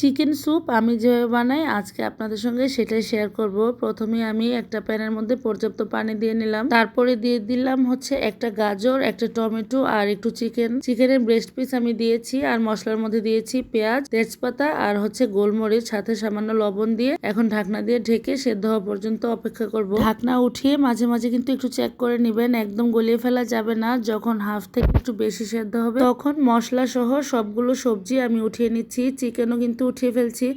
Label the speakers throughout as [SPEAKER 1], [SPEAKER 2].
[SPEAKER 1] Chicken soup আমি যেভাবে বানাই, আজকে আপনাদের সঙ্গে সেটাই শেয়ার করব। প্রথমে আমি একটা প্যানের মধ্যে পর্যাপ্ত পানি দিয়ে নিলাম। তারপরে দিয়ে দিলাম হচ্ছে একটা গাজর, একটা টমেটো আর একটু চিকেন চিকেনের ব্রেস্ট পিস আমি দিয়েছি আর মশলার মধ্যে দিয়েছি পেঁয়াজ, তেজপাতা আর হচ্ছে গোলমরিচ, সাথে সামান্য লবণ দিয়ে এখন ঢাকনা দিয়ে ঢেকে সেদ্ধ হওয়া পর্যন্ত অপেক্ষা করব। ঢাকনা উঠিয়ে মাঝে মাঝে কিন্তু একটু চেক করে নেবেন, একদম গলিয়ে ফেলা যাবে না। যখন হাফ থেকে একটু বেশি সেদ্ধ হবে, তখন মশলা সহ সবগুলো সবজি আমি উঠিয়ে নিচ্ছি। চিকেনও কিন্তু উঠিয়ে ফেলছি।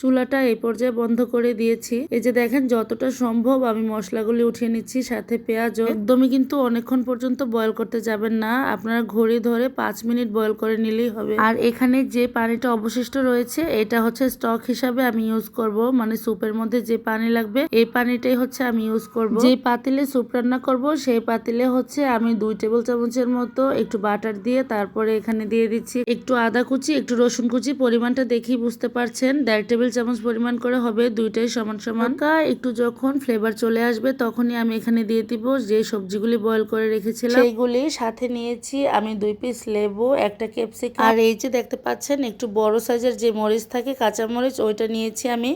[SPEAKER 1] চুলাটা এই পর্যায়ে বন্ধ করে দিয়েছি। এই যে দেখেন যতটা সম্ভব আমি মশলাগুলি উঠিয়ে নিচ্ছি, সাথে পেঁয়াজও। একদমই কিন্তু অনেকক্ষণ পর্যন্ত বয়ল করতে যাবেন না। আপনারা ঘড়ি ধরে পাঁচ মিনিট বয়ল করে নিলেই হবে। আর এখানে যে পানিটা অবশিষ্ট রয়েছে, এটা হচ্ছে স্টক হিসাবে আমি ইউজ করব। মানে স্যুপের মধ্যে যে পানি লাগবে, এই পানিটাই হচ্ছে আমি ইউজ করব। যে পাতিলে স্যুপ রান্না করব, সেই পাতিলে হচ্ছে আমি দুই টেবিল চামচের মতো একটু বাটার দিয়ে তারপরে এখানে দিয়ে দিচ্ছি। একটু আদা কুচি, একটু রসুন কুচি, পরিমাণটা দেখেই বুঝতে পারছেন। দেড় টেবিল চামচ পরিমাণ করে হবে দুইটাই সমান সমান। একটু যখন ফ্লেভার চলে আসবে তখনই আমি এখানে দিয়ে দিব যে সবজিগুলি বয়ল করে রেখেছিলাম। সেইগুলি সাথে নিয়েছি আমি দুই পিস লেবু একটা ক্যাপসিকাম আর এই যে দেখতে পাচ্ছেন একটু বড় সাইজের যে মরিচ থাকে কাঁচা মরিচ ওইটা নিয়েছি আমি।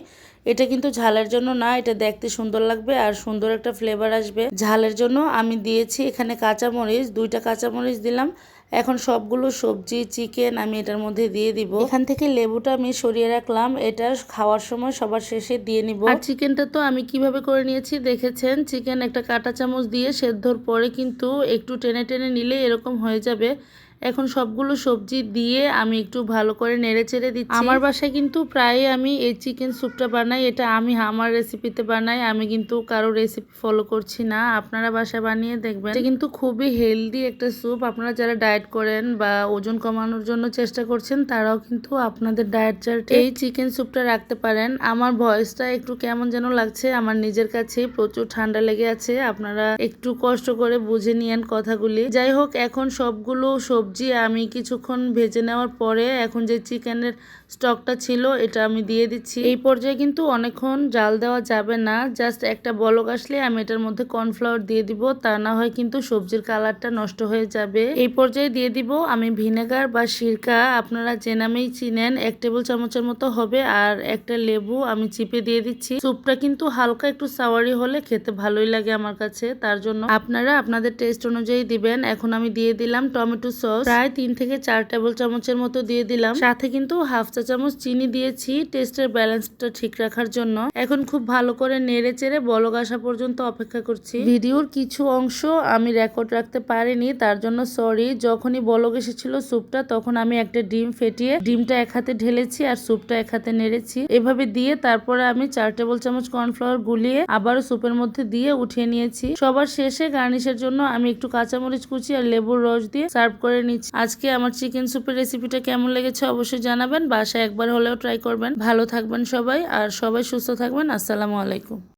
[SPEAKER 1] এটা কিন্তু ঝালের জন্য না এটা দেখতে সুন্দর লাগবে আর সুন্দর একটা ফ্লেভার আসবে। ঝালের জন্য আমি দিয়েছি এখানে কাঁচামরিচ দুইটা কাঁচামরিচ দিলাম। এখন সবগুলো সবজি চিকেন আমি এটার মধ্যে দিয়ে দিব। এখান থেকে লেবুটা আমি সরিয়ে রাখলাম। এটা খাওয়ার সময় সবার শেষে দিয়ে নিব। আর চিকেনটা তো আমি কীভাবে করে নিয়েছি দেখেছেন? চিকেন একটা কাটা চামচ দিয়ে সেদ্ধর পরে কিন্তু একটু টেনে টেনে নিলে এরকম হয়ে যাবে। এখন সবগুলো সবজি দিয়ে আমি একটু ভালো করে নেড়ে চেড়ে দিচ্ছি। আমার বাসায় কিন্তু প্রায় আমি এই চিকেন স্যুপটা বানাই, এটা আমি আমার রেসিপিতে বানাই, আমি কিন্তু কারও রেসিপি ফলো করছি না, আপনারা বাসায় বানিয়ে দেখবেন। এটা কিন্তু খুবই হেলদি একটা স্যুপ আপনারা যারা ডায়েট করেন বা ওজন কমানোর জন্য চেষ্টা করছেন, তারাও কিন্তু আপনাদের ডায়েট চার্টে এই চিকেন স্যুপটা রাখতে পারেন। আমার ভয়েসটা একটু কেমন যেন লাগছে, আমার নিজের কাছে প্রচুর ঠান্ডা লেগে আছে, আপনারা একটু কষ্ট করে বুঝে নিয়েন কথাগুলি। যাই হোক, এখন সবগুলো সবজি সবজি আমি কিছুক্ষণ ভেজে নেওয়ার পরে এখন যে চিকেনের স্টকটা ছিল, এটা আমি দিয়ে দিচ্ছি। এই পর্যায়ে কিন্তু অনেকক্ষণ জাল দেওয়া যাবে না, জাস্ট একটা বলক আসলে আমি এটার মধ্যে কর্নফ্লাওয়ার দিয়ে দিব, তা না হয় কিন্তু সবজির কালারটা নষ্ট হয়ে যাবে। এই পর্যায়ে দিয়ে দিব আমি ভিনেগার বা সিরকা, আপনারা যে নামেই চিনেন, এক টেবিল চামচের মতো হবে, আর একটা লেবু আমি চিপে দিয়ে দিচ্ছি। স্যুপটা কিন্তু হালকা একটু সাওয়ারি হলে খেতে ভালোই লাগে আমার কাছে, তার জন্য আপনারা আপনাদের টেস্ট অনুযায়ী দিবেন। এখন আমি দিয়ে দিলাম টমেটো সস। প্রায় তিন থেকে চার টেবিল চামচের মতো দিয়ে দিলাম। সাথে কিন্তু হাফ চা চামচ চিনি দিয়েছি টেস্টের ব্যালেন্সটা ঠিক রাখার জন্য। এখন খুব ভালো করে নেড়ে চেড়ে বলক আসা পর্যন্ত অপেক্ষা করছি। ভিডিওর কিছু অংশ আমি রেকর্ড রাখতে পারিনি, তার জন্য সরি। যখনই বলক এসেছিল স্যুপটা, তখন আমি একটা ডিম ফেটিয়ে ডিমটা এক হাতে ঢেলেছি আর স্যুপটা এক হাতে নেড়েছি। এভাবে দিয়ে তারপরে আমি চার টেবিল চামচ কর্নফ্লাওয়ার গুলিয়ে আবারও স্যুপের মধ্যে দিয়ে উঠিয়ে নিয়েছি। সবার শেষে গার্নিশের জন্য আমি একটু কাঁচামরিচ কুচি আর লেবুর রস দিয়ে সার্ভ করে নিচ্ছি। আজকে আমার চিকেন স্যুপের রেসিপিটা কেমন লেগেছে অবশ্যই জানাবেন। বাসায় একবার হলেও ট্রাই করবেন। ভালো থাকবেন সবাই, আর সবাই সুস্থ থাকবেন। আসসালামু আলাইকুম।